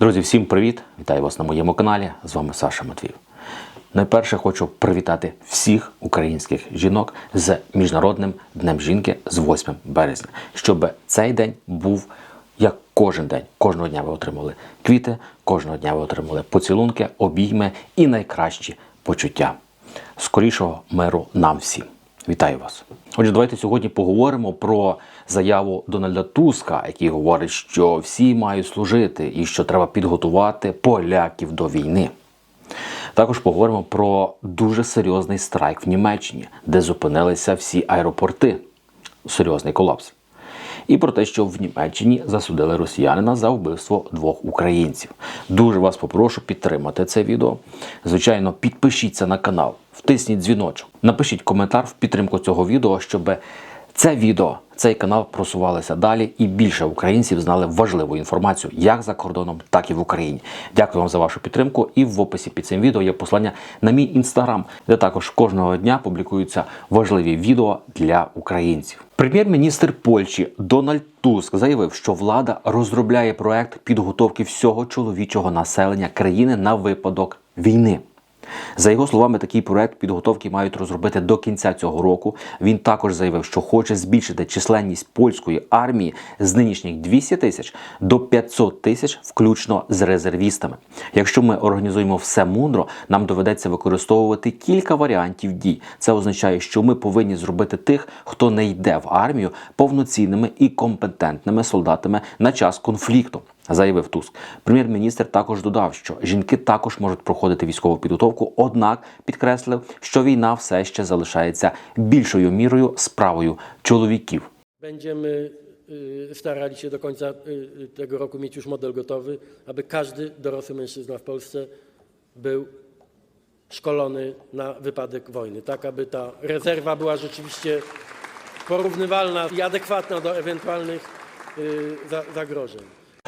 Друзі, всім привіт! Вітаю вас на моєму каналі. З вами Саша Матвів. Найперше хочу привітати всіх українських жінок з Міжнародним днем жінки з 8 березня, щоб цей день був як кожен день. Кожного дня ви отримали квіти, кожного дня ви отримали поцілунки, обійми і найкращі почуття. Скорішого миру нам всім. Вітаю вас. Отже, давайте сьогодні поговоримо про заяву Дональда Туска, який говорить, що всі мають служити і що треба підготувати поляків до війни. Також поговоримо про дуже серйозний страйк в Німеччині, де зупинилися всі аеропорти. Серйозний колапс. І про те, що в Німеччині засудили росіянина за вбивство двох українців. Дуже вас попрошу підтримати це відео. Звичайно, підпишіться на канал, втисніть дзвіночок, напишіть коментар в підтримку цього відео, щоб це відео, цей канал просувалося далі і більше українців знали важливу інформацію як за кордоном, так і в Україні. Дякую вам за вашу підтримку. І в описі під цим відео є послання на мій інстаграм, де також кожного дня публікуються важливі відео для українців. Прем'єр-міністр Польщі Дональд Туск заявив, що влада розробляє проект підготовки всього чоловічого населення країни на випадок війни. За його словами, такий проект підготовки мають розробити до кінця цього року. Він також заявив, що хоче збільшити численність польської армії з нинішніх 200 тисяч до 500 тисяч, включно з резервістами. Якщо ми організуємо все мудро, нам доведеться використовувати кілька варіантів дій. Це означає, що ми повинні зробити тих, хто не йде в армію, повноцінними і компетентними солдатами на час конфлікту заявив Туск. Прем'єр-міністр також додав, що жінки також можуть проходити військову підготовку, однак підкреслив, що війна все ще залишається більшою мірою справою чоловіків. Będziemy y, starali się do końca y, tego roku mieć już model gotowy, aby każdy dorosły mężczyzna w Polsce był szkolony na wypadek wojny, tak aby ta rezerwa była rzeczywiście porównywalna i adekwatna do ewentualnych y, za- zagrożeń.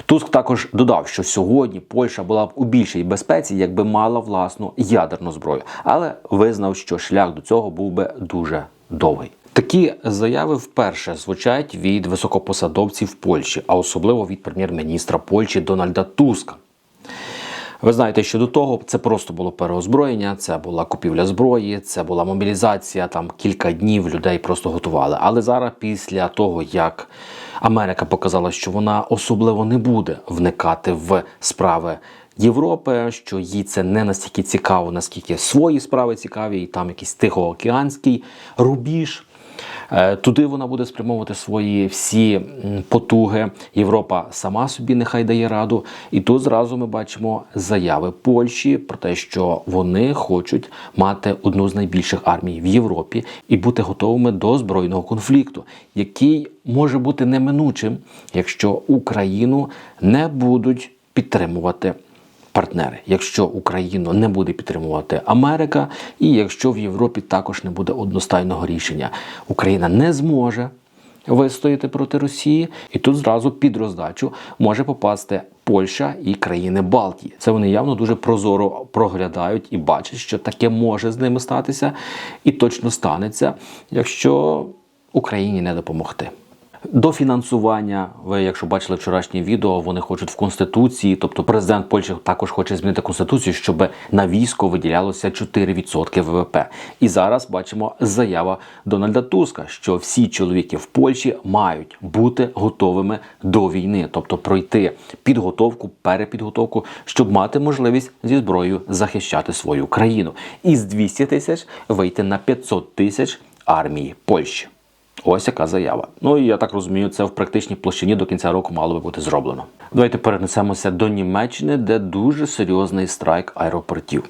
Туск також додав, що сьогодні Польща була б у більшій безпеці, якби мала власну ядерну зброю, але визнав, що шлях до цього був би дуже довгий. Такі заяви вперше звучать від високопосадовців Польщі, а особливо від прем'єр-міністра Польщі Дональда Туска. Ви знаєте, що до того це просто було переозброєння, це була купівля зброї, це була мобілізація. Там кілька днів людей просто готували. Але зараз, після того як Америка показала, що вона особливо не буде вникати в справи Європи, що їй це не настільки цікаво, наскільки свої справи цікаві, і там якийсь тихоокеанський рубіж. Е, Туди вона буде спрямовувати свої всі потуги. Європа сама собі нехай дає раду. І тут зразу ми бачимо заяви Польщі про те, що вони хочуть мати одну з найбільших армій в Європі і бути готовими до збройного конфлікту, який може бути неминучим, якщо Україну не будуть підтримувати партнери, якщо Україну не буде підтримувати Америка, і якщо в Європі також не буде одностайного рішення, Україна не зможе вистояти проти Росії, і тут зразу під роздачу може попасти Польща і країни Балтії. Це вони явно дуже прозоро проглядають і бачать, що таке може з ними статися, і точно станеться, якщо Україні не допомогти. До фінансування, ви, якщо бачили вчорашнє відео, вони хочуть в конституції, тобто президент Польщі також хоче змінити конституцію, щоб на військо виділялося 4% ВВП. І зараз бачимо заява Дональда Туска, що всі чоловіки в Польщі мають бути готовими до війни, тобто пройти підготовку, перепідготовку, щоб мати можливість зі зброєю захищати свою країну, і з 200 тисяч вийти на 500 тисяч армії Польщі. Ось яка заява. Ну і я так розумію, це в практичній площині до кінця року мало би бути зроблено. Давайте перенесемося до Німеччини, де дуже серйозний страйк аеропортів.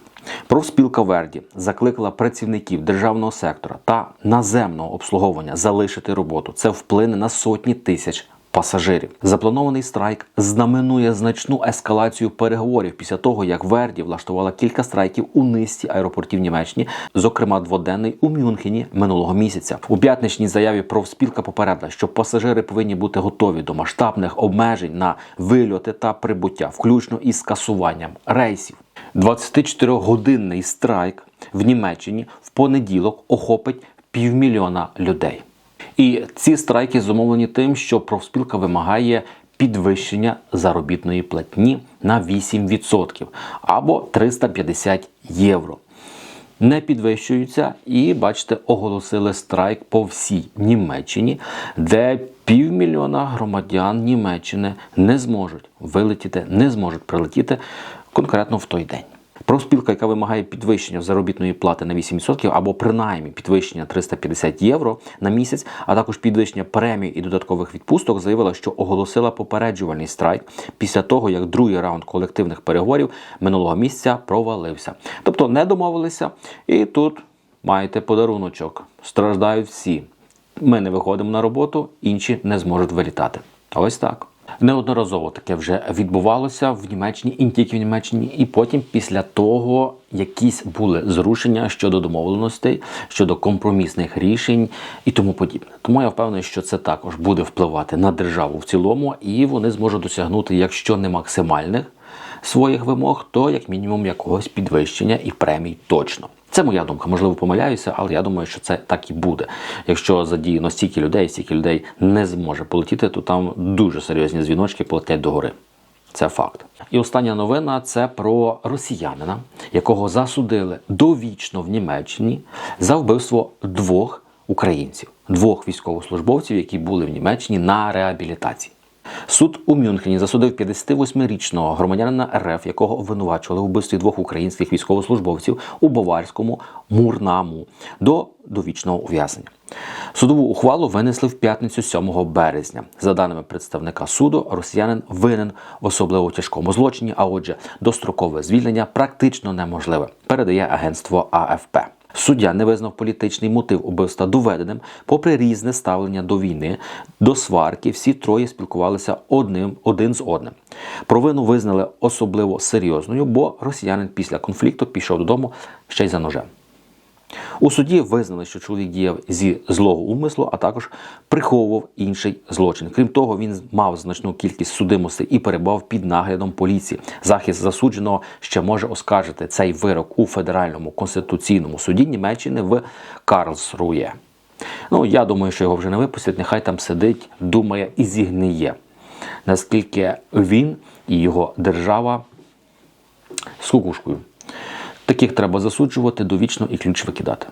Профспілка Верді закликала працівників державного сектора та наземного обслуговування залишити роботу. Це вплине на сотні тисяч пасажирів. Запланований страйк знаменує значну ескалацію переговорів після того, як Верді влаштувала кілька страйків у низці аеропортів Німеччини, зокрема дводенний у Мюнхені минулого місяця. У п'ятничній заяві профспілка попередила, що пасажири повинні бути готові до масштабних обмежень на вильоти та прибуття, включно із скасуванням рейсів. 24-годинний страйк в Німеччині в понеділок охопить півмільйона людей. І ці страйки зумовлені тим, що профспілка вимагає підвищення заробітної платні на 8% або 350 євро. Не підвищуються і, бачите, оголосили страйк по всій Німеччині, де півмільйона громадян Німеччини не зможуть вилетіти, не зможуть прилетіти конкретно в той день. Профспілка, яка вимагає підвищення заробітної плати на 8% або принаймні підвищення 350 євро на місяць, а також підвищення премій і додаткових відпусток, заявила, що оголосила попереджувальний страйк після того, як другий раунд колективних переговорів минулого місяця провалився. Тобто не домовилися, і тут маєте подаруночок. Страждають всі. Ми не виходимо на роботу, інші не зможуть вилітати. Ось так. Неодноразово таке вже відбувалося в Німеччині і не тільки в Німеччині, і потім після того якісь були зрушення щодо домовленостей, щодо компромісних рішень і тому подібне. Тому я впевнений, що це також буде впливати на державу в цілому, і вони зможуть досягнути, якщо не максимальних своїх вимог, то як мінімум якогось підвищення і премій точно. Це моя думка, можливо, помиляюся, але я думаю, що це так і буде. Якщо задіяно стільки людей, стільки людей не зможе полетіти, то там дуже серйозні дзвіночки полетять догори. Це факт. І остання новина це про росіянина, якого засудили довічно в Німеччині за вбивство двох українців, двох військовослужбовців, які були в Німеччині на реабілітації. Суд у Мюнхені засудив 58-річного громадянина РФ, якого обвинувачували у вбивстві двох українських військовослужбовців у баварському Мурнаму до довічного ув'язнення. Судову ухвалу винесли в п'ятницю 7 березня. За даними представника суду, росіянин винен в особливо тяжкому злочині, а отже, дострокове звільнення практично неможливе, передає агентство АФП. Суддя не визнав політичний мотив убивства доведеним, попри різне ставлення до війни, до сварки. Всі троє спілкувалися одним один з одним. Провину визнали особливо серйозною, бо росіянин після конфлікту пішов додому ще й за ножем. У суді визнали, що чоловік діяв зі злого умислу, а також приховував інший злочин. Крім того, він мав значну кількість судимостей і перебував під наглядом поліції. Захист засудженого ще може оскаржити цей вирок у федеральному конституційному суді Німеччини в Карлсрує. Ну, я думаю, що його вже не випустять. Нехай там сидить, думає і зігниє. Наскільки він і його держава з кукушкою. Таких треба засуджувати довічно і ключ викидати.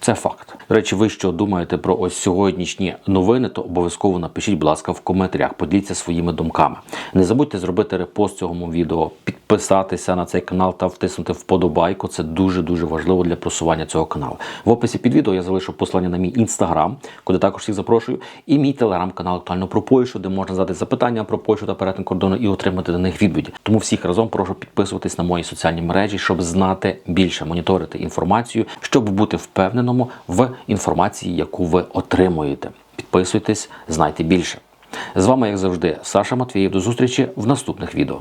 Це факт. Речі, ви що думаєте про ось сьогоднішні новини, то обов'язково напишіть, будь ласка, в коментарях, поділіться своїми думками. Не забудьте зробити репост цьому відео, підписатися на цей канал та втиснути вподобайку. Це дуже дуже важливо для просування цього каналу. В описі під відео я залишу послання на мій інстаграм, куди також всіх запрошую, і мій телеграм-канал актуально про Польщу, де можна задати запитання про Польщу та перетин кордону і отримати до них відповіді. Тому всіх разом прошу підписуватись на мої соціальні мережі, щоб знати більше, моніторити інформацію, щоб бути впевненому в інформації, яку ви отримуєте. Підписуйтесь, знайте більше. З вами, як завжди, Саша Матвієв. До зустрічі в наступних відео.